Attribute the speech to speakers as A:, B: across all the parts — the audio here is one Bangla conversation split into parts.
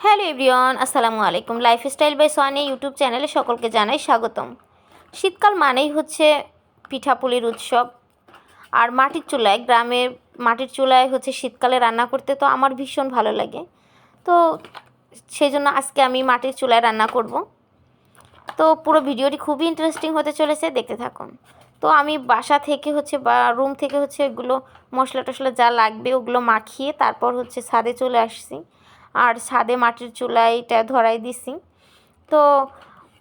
A: হ্যালো এভরিওয়ান, আসসালামু আলাইকুম। লাইফস্টাইল বাই সোয়ানি ইউটিউব চ্যানেলে সকলকে জানাই স্বাগতম। শীতকাল মানেই হচ্ছে পিঠাপুলির উৎসব। আর মাটির চুলায়, গ্রামের মাটির চুলায় হচ্ছে শীতকালে রান্না করতে তো আমার ভীষণ ভালো লাগে। তো সেই জন্য আজকে আমি মাটির চুলায় রান্না করব। তো পুরো ভিডিওটি খুবই ইন্টারেস্টিং হতে চলেছে, দেখতে থাকুন। তো আমি বাসা থেকে হচ্ছে বা রুম থেকে হচ্ছে এগুলো মশলা টশলা যা লাগবে ওগুলো মাখিয়ে তারপর হচ্ছে ছাদে চলে আসছি। আর ছাদে মাটির চুলায় এটা ধরাই দিছি। তো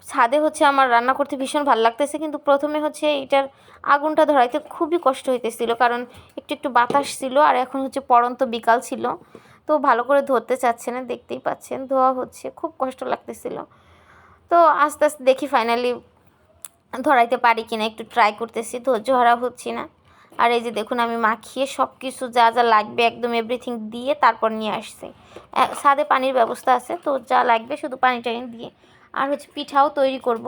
A: ছাদে হচ্ছে আমার রান্না করতে ভীষণ ভালো লাগতেছে, কিন্তু প্রথমে হচ্ছে এটার আগুনটা ধরাইতে খুবই কষ্ট হইতেছিল, কারণ একটু একটু বাতাস ছিল আর এখন হচ্ছে পড়ন্ত বিকাল ছিল। তো ভালো করে ধরতে চাচ্ছে না, দেখতেই পাচ্ছেন, ধোয়া হচ্ছে, খুব কষ্ট লাগতেছিল। তো আস্তে আস্তে দেখি ফাইনালি ধরাইতে পারি কিনা, একটু ট্রাই করতেছি, ধৈর্য হারা হচ্ছি না। আর এই যে দেখুন, আমি মাখিয়ে সব কিছু যা যা লাগবে একদম এভরিথিং দিয়ে তারপর নিয়ে আসছি। ছাদে পানির ব্যবস্থা আছে, তো যা লাগবে শুধু পানি টানি দিয়ে। আর হচ্ছে পিঠাও তৈরি করব।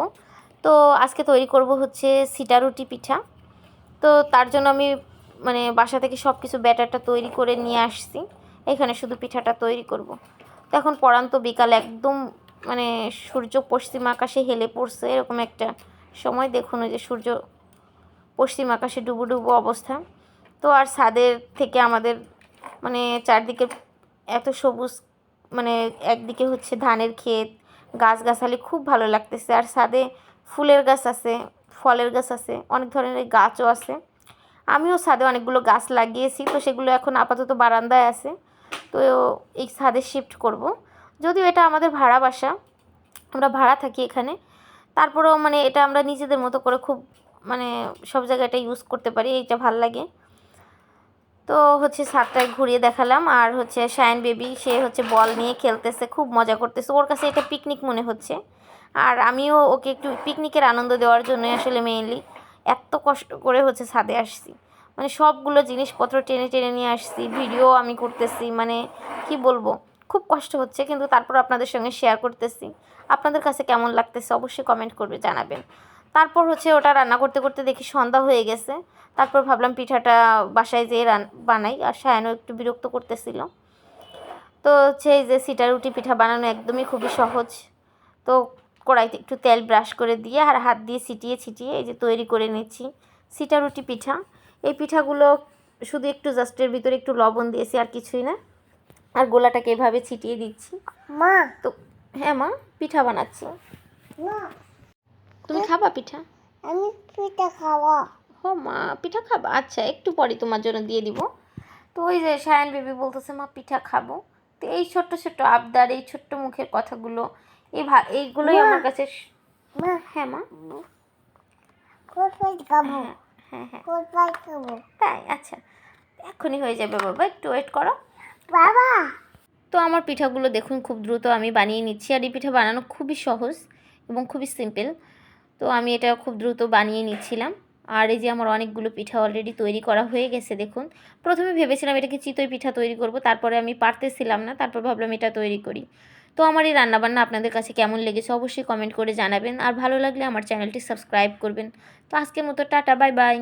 A: তো আজকে তৈরি করব হচ্ছে সিটা রুটি পিঠা। তো তার জন্য আমি মানে বাসা থেকে সব কিছু ব্যাটারটা তৈরি করে নিয়ে আসছি। এখানে শুধু পিঠাটা তৈরি করব। তো এখন পড়ান্ত বিকাল একদম মানে সূর্য পশ্চিম আকাশে হেলে পড়ছে, এরকম একটা সময়। দেখুন ওই যে সূর্য পশ্চিম আকাশে ডুবো ডুবো অবস্থা। তো আর ছাদের থেকে আমাদের মানে চারদিকে এত সবুজ মানে একদিকে হচ্ছে ধানের ক্ষেত, গাছগাছালি খুব ভালো লাগতেছে। আর ছাদে ফুলের গাছ আছে, ফলের গাছ আছে, অনেক ধরনের গাছও আছে। আমিও ছাদে অনেকগুলো গাছ লাগিয়েছি, তো সেগুলো এখন আপাতত বারান্দায় আছে। তো এই ছাদে শিফট করব। যদিও এটা আমাদের ভাড়া বাসা, আমরা ভাড়া থাকি এখানে। তারপরেও মানে এটা আমরা নিজেদের মতো করে খুব মানে সব জায়গায় এটা ইউজ করতে পারি, এইটা ভালো লাগে। তো হচ্ছে ছাদটায় ঘুরিয়ে দেখালাম। আর হচ্ছে শায়ন বেবি, সে হচ্ছে বল নিয়ে খেলতেছে, খুব মজা করতেছে। ওর কাছে এটা পিকনিক মনে হচ্ছে। আর আমিও ওকে একটু পিকনিকের আনন্দ দেওয়ার জন্য আসলে মেইনলি এত কষ্ট করে হচ্ছে ছাদে আসছি। মানে সবগুলো জিনিসপত্র টেনে টেনে নিয়ে আসছি ভিডিও আমি করতেছি মানে কি বলব? খুব কষ্ট হচ্ছে, কিন্তু তারপর আপনাদের সঙ্গে শেয়ার করতেছি। আপনাদের কাছে কেমন লাগতেছে অবশ্যই কমেন্ট করবে জানাবেন। তারপর হচ্ছে ওটা রান্না করতে করতে দেখি সন্ধ্যা হয়ে গেছে। তারপর ভাবলাম পিঠাটা বাসায় যেয়ে রান বানাই। আর সায়ানও একটু বিরক্ত করতেছিল। তো হচ্ছে এই যে সিটা রুটি পিঠা বানানো একদমই খুবই সহজ। তো কড়াইতে একটু তেল ব্রাশ করে দিয়ে আর হাত দিয়ে ছিটিয়ে ছিটিয়ে এই যে তৈরি করে নিচ্ছি সিটা রুটি পিঠা। এই পিঠাগুলো শুধু একটু জাস্টের ভিতরে একটু লবণ দিয়েছি আর কিছুই না। আর গোলাটাকে এভাবে ছিটিয়ে দিচ্ছি।
B: মা!
A: তো হ্যাঁ মা পিঠা বানাচ্ছি।
B: মা!
A: তুমি খাবা পিঠা?
B: আমি পিঠা খাওয়া
A: ও মা পিঠা খাবা? আচ্ছা একটু পরে তোমার জন্য দিয়ে দিব। তো ওই যে সায়ন বেবি বলতেছে মা পিঠা খাব। তো এই ছোট্ট ছোট্ট আবদার এই ছোট্ট মুখের কথাগুলো এই এইগুলোই আমার কাছে
B: মা।
A: হ্যাঁ মা।
B: খাব।
A: হ্যাঁ হ্যাঁ হ্যাঁ।
B: খাব।
A: তাই? আচ্ছা এক্ষুনি হয়ে যাবে বাবা একটু ওয়েট করো।
B: বাবা!
A: তো আমার পিঠাগুলো দেখুন খুব দ্রুত আমি বানিয়ে নিচ্ছি। আর এই পিঠা বানানো খুবই সহজ এবং খুবই সিম্পল তো আমি এটা খুব দ্রুত বানিয়ে নিচ্ছিলাম। আর এই যে আমার অনেকগুলো পিঠা অলরেডি তৈরি করা হয়ে গেছে, দেখুন। প্রথমে ভেবেছিলাম এটাকে চিতই পিঠা তৈরি করব, তারপরে আমি পারতেছিলাম না, তারপর ভাবলাম এটা তৈরি করি। তো আমার এই রান্নাবান্না আপনাদের কাছে কেমন লেগেছে অবশ্যই কমেন্ট করে জানাবেন। আর ভালো লাগলে আমার চ্যানেলটি সাবস্ক্রাইব করবেন। তো আজকের মতো টাটা বাই বাই